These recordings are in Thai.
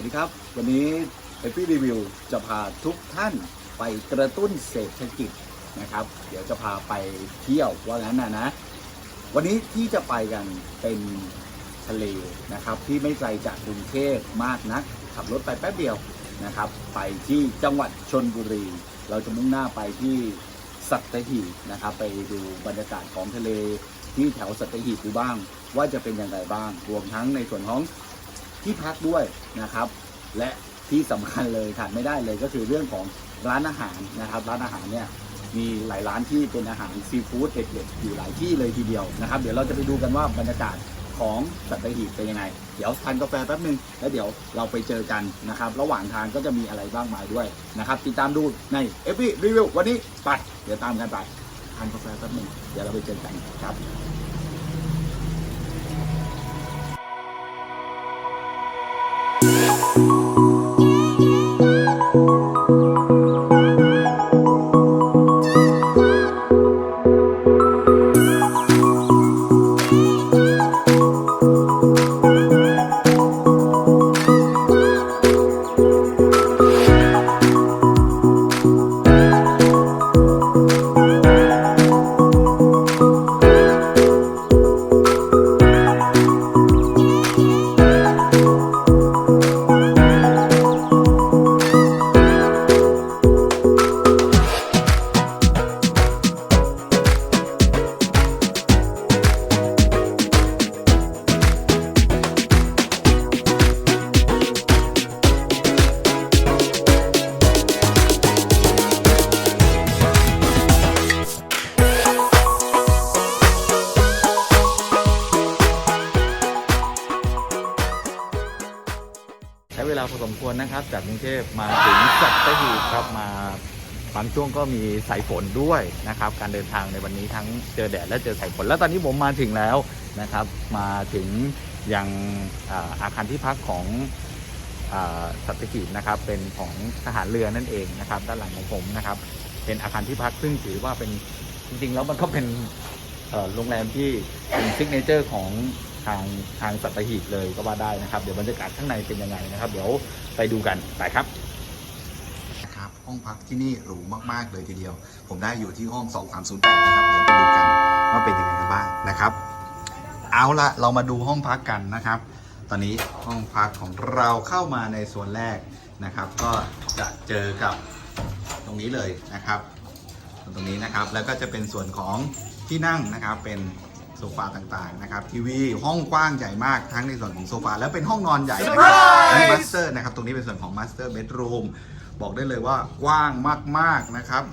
วัสดีครับ วันนี้เอฟ y รีวิวจะพาทุกท่านไปกระตุ้นเศรษฐกิจนะครับ เดี๋ยวจะพาไปเที่ยวว่างั้นนะนะ วันนี้ที่จะไปกันเป็นทะเลนะครับ ที่ไม่ไกลจากกรุงเทพมากนัก ขับรถไปแป๊บเดียวนะครับ ไปที่จังหวัดชนบุรี เราจะมุ่งหน้าไปที่สัตหีบนะครับ ไปดูบรรยากาศของทะเลที่แถวสัตหีบดูบ้าง ว่าจะเป็นอย่างไรบ้างรวมทั้งในส่วนของ ที่พักด้วยนะครับ และที่สำคัญเลยขาดไม่ได้เลยก็คือเรื่องของร้านอาหารนะครับ ร้านอาหารเนี่ยมีหลายร้านที่เป็นอาหารซีฟู้ดเด็ดๆอยู่หลายที่เลยทีเดียวนะครับ เดี๋ยวเราจะไปดูกันว่าบรรยากาศของสัตหีบเป็นยังไง เดี๋ยวทานกาแฟแป๊บนึง แล้วเดี๋ยวเราไปเจอกันนะครับ ระหว่างทางก็จะมีอะไรบ้างมาด้วยนะครับ ติดตามดูในเอฟรีวิววันนี้ไปเดี๋ยวตามกันไปทานกาแฟแป๊บนึงเดี๋ยวเราไปเจอกันครับ ช้เวลาพอสมควรนะครับ จากกรุงเทพมาถึงสัตหีบครับมาบางช่วงก็มีสายฝนด้วยนะครับ การเดินทางในวันนี้ทั้งเจอแดดและเจอสายฝน แล้วตอนนี้ผมมาถึงแล้วนะครับ มาถึงยังอาอาคารที่พักของอสัตหีบนะครับ เป็นของทหารเรือนั่นเองนะครับ ด้านหลังของผมนะครับ เป็นอาคารที่พักซึ่งถือว่าเป็นจริงๆแล้วมันก็เป็นโรงแรมที่เป็นซิกเนเจอร์ของ ทางทางสัตหีบเลยก็ว่าได้นะครับ เดี๋ยวบรรยากาศข้างในเป็นยังไงนะครับ เดี๋ยวไปดูกันไปครับนะครับห้องพักที่นี่หรูมากๆเลยทีเดียว ผมได้อยู่ที่ห้อง 2308นะครับเดี๋ยวไปดูกันว่าเป็นยังไงกันบ้างนะครับ เอาละเรามาดูห้องพักกันนะครับ ตอนนี้ห้องพักของเราเข้ามาในส่วนแรกนะครับ ก็จะเจอกับตรงนี้เลยนะครับ ตรงนี้นะครับแล้วก็จะเป็นส่วนของที่นั่งนะครับเป็น โซฟาต่างๆนะครับทีวีห้องกว้างใหญ่มากทั้งในส่วนของโซฟาแล้วเป็นห้องนอนใหญ่นะครับมีมาสเตอร์นะครับตรงนี้เป็นส่วนของมาสเตอร์เบดรูมบอกได้เลยว่ากว้างมากๆนะครับ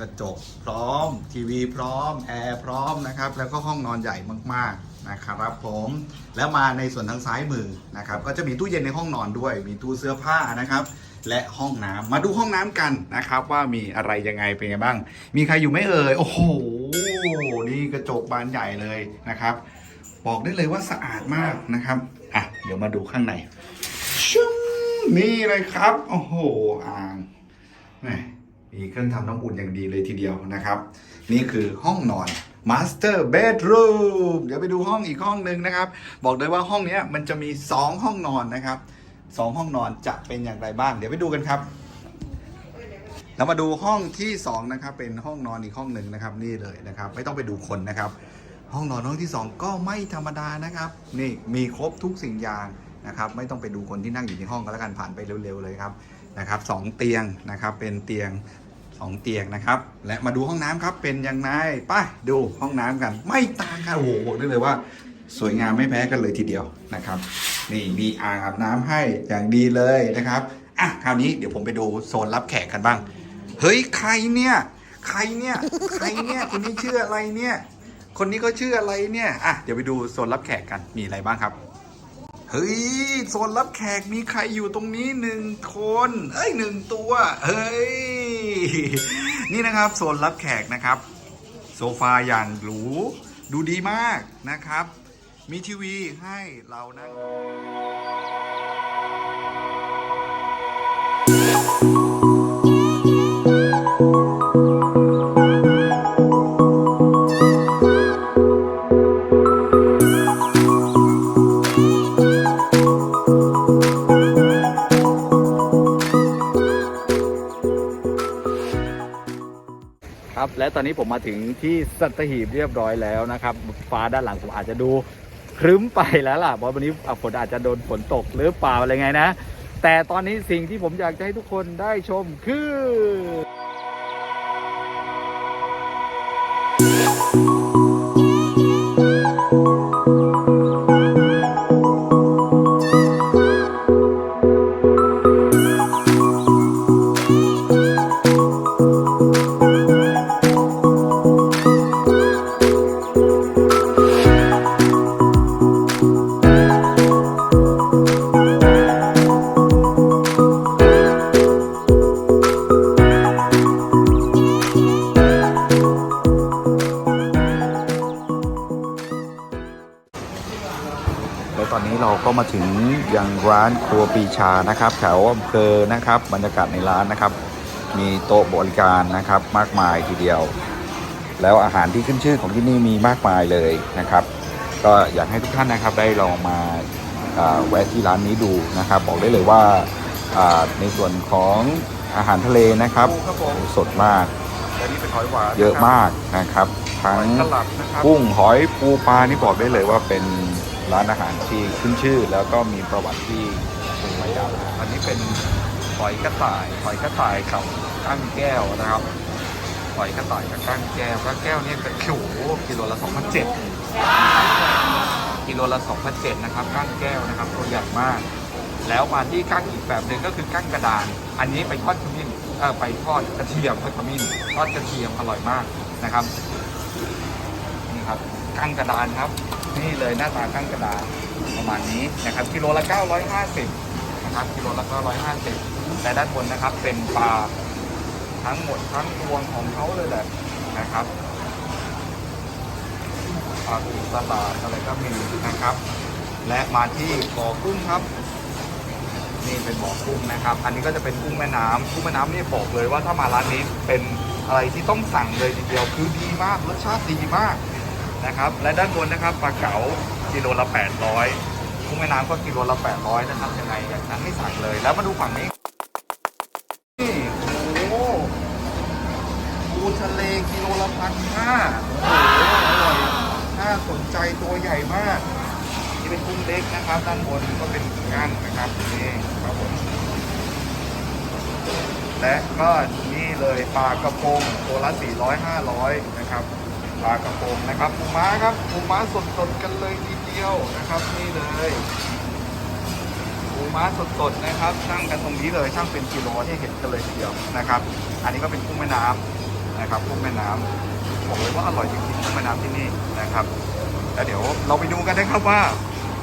กระจกพร้อม ทีวีพร้อมแอร์พร้อมนะครับแล้วก็ห้องนอนใหญ่มากๆนะครับผมแล้วมาในส่วนทางซ้ายมือนะครับก็จะมีตู้เย็นในห้องนอนด้วย มีตู้เสื้อผ้านะครับและห้องน้ำมาดูห้องน้ำกันนะครับ ว่ามีอะไรยังไงเป็นไงบ้าง มีใครอยู่ไหม่เอ่ยโอ้โห นี่กระจกบานใหญ่เลยนะครับ บอกได้เลยว่าสะอาดมากนะครับอะเดี๋ยวมาดูข้างในชุ่มนี่เลยครับ โอ้โหอ่างแมมีเครื่องทำน้ำอุ่นอย่างดีเลยทีเดียวนะครับ นี่คือห้องนอน Master Bedroom เดี๋ยวไปดูห้องอีกห้องหนึ่งนะครับ บอกเลยว่าห้องนี้มันจะมี 2 ห้องนอนนะครับสองห้องนอนจะเป็นอย่างไรบ้าง เดี๋ยวไปดูกันครับ เรามาดูห้องที่2นะครับเป็นห้องนอนอีกห้องหนึ่งนะครับนี่เลยนะครับ ไม่ต้องไปดูคนนะครับ ห้องนอนห้องที่ 2 ก็ไม่ธรรมดานะครับ นี่มีครบทุกสิ่งอย่างนะครับ ไม่ต้องไปดูคนที่นั่งอยู่ในห้องก็แล้วกันผ่านไปเร็วๆเลยครับนะครับสองเตียงนะครับเป็นเตียงสองเตียงนะครับ และมาดูห้องน้ำครับเป็นยังไงไปดูห้องน้ำกัน ไม่ต่างกันโอ้โหบอกได้เลยว่า สวยงามไม่แพ้กันเลยทีเดียวนะครับนี่มีอ่างอาบน้ำให้อย่างดีเลยนะครับอะคราวนี้เดี๋ยวผมไปดูโซนรับแขกกันบ้าง เฮ้ยใครเนี่ย ใครเนี่ย ใครเนี่ยคนนี้ชื่ออะไรเนี่ย คนนี้ก็ชื่ออะไรเนี่ยอะเดี๋ยวไปดูโซนรับแขกกันมีอะไรบ้างครับเฮ้ยโซนรับแขกมีใครอยู่ตรงนี้หนึ่งคน เอ้ยหนึ่งตัวเฮ้ยนี่นะครับโซนรับแขกนะครับ โซฟาอย่างหรูดูดีมากนะครับ มีทีวีให้เรานั่ง ตอนนี้ผมมาถึงที่สัตหีบเรียบร้อยแล้วนะครับ ฟ้าด้านหลังผมอาจจะดูครึ้มไปแล้วล่ะเพราะวันนี้อะฝนอาจจะโดนฝนตกหรือเปล่าอะไรไงนะ แต่ตอนนี้สิ่งที่ผมอยากจะให้ทุกคนได้ชมคือานครัวปีชานะครับแถวอำเภอนะครับ บรรยากาศในร้านนะครับ มีโต๊ะบริการนะครับมากมายทีเดียว แล้วอาหารที่ขึ้นชื่อของที่นี่มีมากมายเลยนะครับ ก็อยากให้ทุกท่านนะครับได้ลองมาอ่าแวะที่ร้านนี้ดูนะครับ บอกได้เลยว่าอ่าในส่วนของอาหารทะเลนะครับสดมากและนี่เป็นหอยหวานเยอะมากนะครับทั้งสลัดนะครับกุ้งหอยปูปลานี่บอกได้เลยว่าเป็น ร้านอาหารที่ขึ้นชื่อ แล้วก็มีประวัติที่เป็นมายาวนานอันนี้เป็นหอยกระต่ายหอยกระต่ายกับก้างแก้วนะครับหอยกระต่ายกับก้างแก้วก้างแก้วนี่เป็นโอ้โหกิโลละ2,007กิโลละ2,007นะครับก้างแก้วนะครับตัวใหญ่มาก แล้วมาที่ก้างอีกแบบหนึ่งก็คือก้างกระดาน อันนี้ไปทอดขมิ้นเออไปทอดกระเทียมทอดขมิ้นทอดกระเทียมอร่อยมากนะครับนี่ครับก้างกระดานครับ นี่เลยหน้าตาก้างกระดานประมาณนี้นะครับกิโลละ 950นะครับกิโลละ 950แต่ด้านบนนะครับเป็นปลาทั้งหมดทั้งรวงของเขาเลยแหละนะครับปลาตูตลาดอะไรก็มีนะครับ และมาที่บ่อกุ้งครับ นี่เป็นบ่อกุ้งนะครับ อันนี้ก็จะเป็นกุ้งแม่น้ำกุ้งแม่น้ำนี่บอกเลยว่าถ้ามาร้านนี้เป็นอะไรที่ต้องสั่งเลยทีเดียวคือดีมากรสชาติดีมาก นะครับ และด้านบนนะครับปลาเก๋ากิโลละ 800กุ้งแม่น้ำก็กิโลละ 800 นะครับยังไงอย่างนั้นให้สั่งเลย แล้วมาดูฝั่งนี้นี่โอ้โหปูทะเลกิโลละพันห้าโอ้โหอร่อยน่าสนใจตัวใหญ่มากนี่เป็นกุ้งเล็กนะครับ ด้านบนก็เป็นก้างนะครับนี่ครับผมและก็นี่เลยปลากระพงตัวละ400 500 นะครับ ลากระพงนะครับปูม้าครับปูม้าสดๆกันเลยทีเดียวนะครับ นี่เลยปูม้าสดๆนะครับช่างกันตรงนี้เลยช่างเป็นกิโลให้เห็นกันเลยทีเดียวนะครับ อันนี้ก็เป็นกุ้งแม่น้ำนะครับกุ้งแม่น้ำบอกเลยว่าอร่อยจริงๆกุ้งแม่น้ำที่นี่นะครับแล้วเดี๋ยวเราไปดูกันนะครับว่า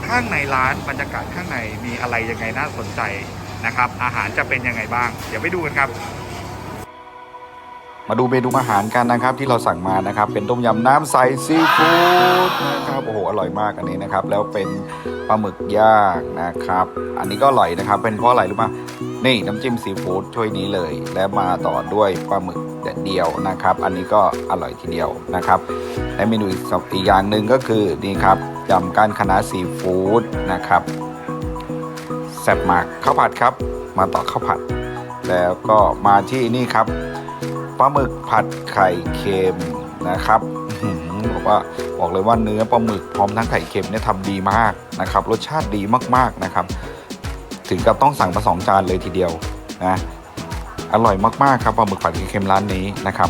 ข้างในร้านบรรยากาศข้างในมีอะไรยังไงน่าสนใจนะครับ อาหารจะเป็นยังไงบ้าง เดี๋ยวไปดูกันครับ มาดูเมนูอาหารกันนะครับที่เราสั่งมานะครับ เป็นต้มยำน้ำใสซีฟู้ดนะครับโอ้โหอร่อยมากอันนี้นะครับ แล้วเป็นปลาหมึกย่างนะครับ อันนี้ก็อร่อยนะครับ เป็นเพราะอะไรรู้ป่ะนี่น้ำจิ้มซีฟู้ดถ้วยนี้เลย และมาต่อด้วยปลาหมึกแดดเดียวนะครับ อันนี้ก็อร่อยทีเดียวนะครับ และเมนูอีกอย่างหนึ่งก็คือนี่ครับยำก้านคะน้าซีฟู้ดนะครับแซ่บมากข้าวผัดครับ มาต่อข้าวผัด แล้วก็มาที่นี่ครับ ลาหมึกผัดไข่เค็มนะครับบอกว่าบอกเลยว่าเนื้อปลาหมึกพร้อมทั้งไข่เค็มเนี่ยทำดีมากนะครับ รสชาติดีมากๆนะครับ ถึงกับต้องสั่งมาสองจานเลยทีเดียวนะอร่อยมากๆครับปลาหมึกผัดไข่เค็มร้านนี้นะครับ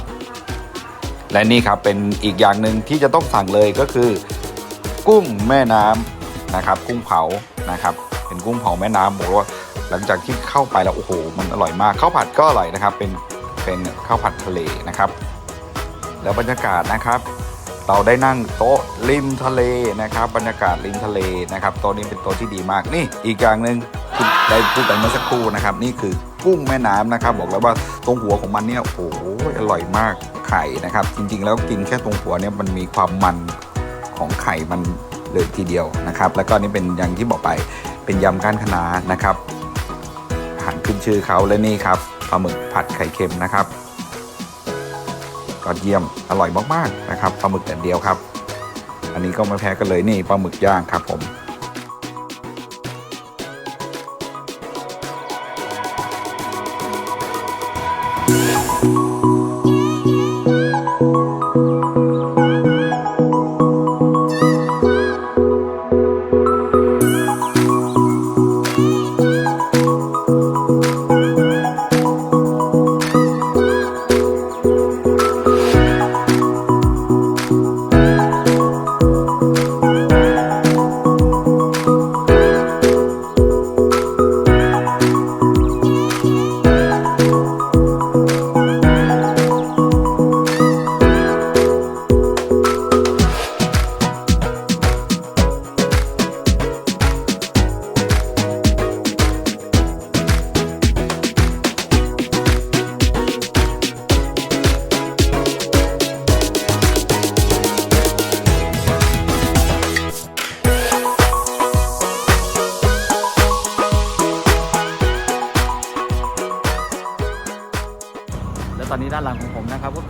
และนี่ครับเป็นอีกอย่างหนึ่งที่จะต้องสั่งเลยก็คือ กุ้งแม่น้ำนะครับ กุ้งเผานะครับเป็นกุ้งเผาแม่น้ำบอกว่าหลังจากที่เข้าไปแล้วโอ้โหมันอร่อยมากข้าวผัดก็อร่อยนะครับ เป็น เป็นข้าวผัดทะเลนะครับ แล้วบรรยากาศนะครับ เราได้นั่งโต๊ะริมทะเลนะครับ บรรยากาศริมทะเลนะครับโต๊ะนี้เป็นโต๊ะที่ดีมากนี่อีกอย่างหนึ่งได้พูดไปเมื่อสักครู่นะครับ นี่คือกุ้งแม่น้ำนะครับ บอกเลยว่าตรงหัวของมันเนี่ยโอ้โหอร่อยมากไข่นะครับ จริงๆ แล้วกินแค่ตรงหัวเนี่ยมันมีความมันของไข่มันเลยทีเดียวนะครับ แล้วก็นี่เป็นอย่างที่บอกไปเป็นยำก้านคะน้านะครับอาหารขึ้นชื่อเขาและนี่ครับ ปลาหมึกผัดไข่เค็มนะครับก็เยี่ยมอร่อยมากๆนะครับปลาหมึกแต่เดียวครับ อันนี้ก็ไม่แพ้กันเลยนี่ปลาหมึกย่างครับผม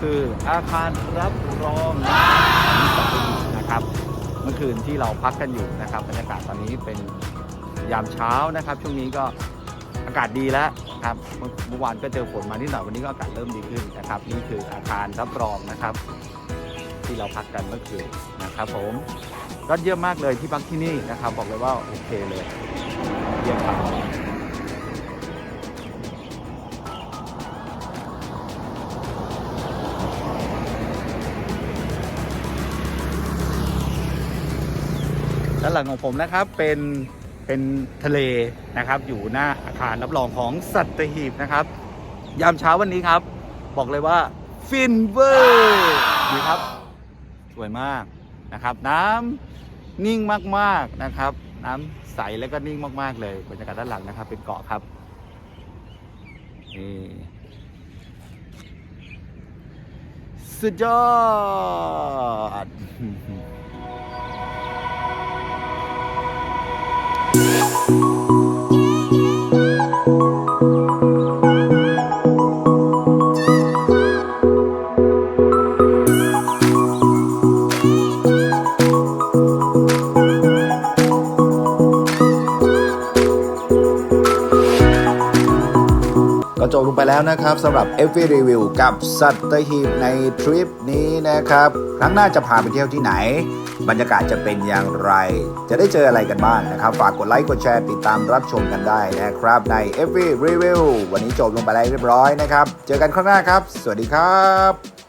คืออาคารรับรองนะครับ เมื่อคืนที่เราพักกันอยู่นะครับบรรยากาศตอนนี้เป็นยามเช้านะครับ ช่วงนี้ก็อากาศดีแล้วครับเมื่อเมื่อวานก็เจอฝนมานิดหน่อยวันนี้ก็อากาศเริ่มดีขึ้นนะครับ นี่คืออาคารรับรองนะครับ ที่เราพักกันเมื่อคืนนะครับ ผมยอดเยี่ยมมากเลยที่พักที่นี่นะครับ บอกเลยว่าโอเคเลยเยี่ยมครับ ด้านหลังของผมนะครับเป็นเป็นทะเลนะครับ อยู่หน้าอาคารรับรองของสัตหีบนะครับ ยามเช้าวันนี้ครับ บอกเลยว่าฟินเวอร์ดีครับ สวยมากนะครับ น้ำนิ่งมากๆนะครับ น้ำใสแล้วก็นิ่งมากๆเลยบรรยากาศด้านหลังนะครับ เป็นเกาะครับนี่สุดยอด Música ก็จบลงไปแล้วนะครับสำหรับ f อ Review กับสัตหีบในทริปนี้นะครับ ครั้งหน้าจะพาไปเที่ยวที่ไหน บรรยากาศจะเป็นอย่างไร จะได้เจออะไรกันบ้างนะครับ ฝากกดไลค์กดแชร์ติดตามรับชมกันได้นะครับ ใน f อ Review วันนี้จบลงไปแล้วเรียบร้อยนะครับ เจอกันครั้งหน้าครับ สวัสดีครับ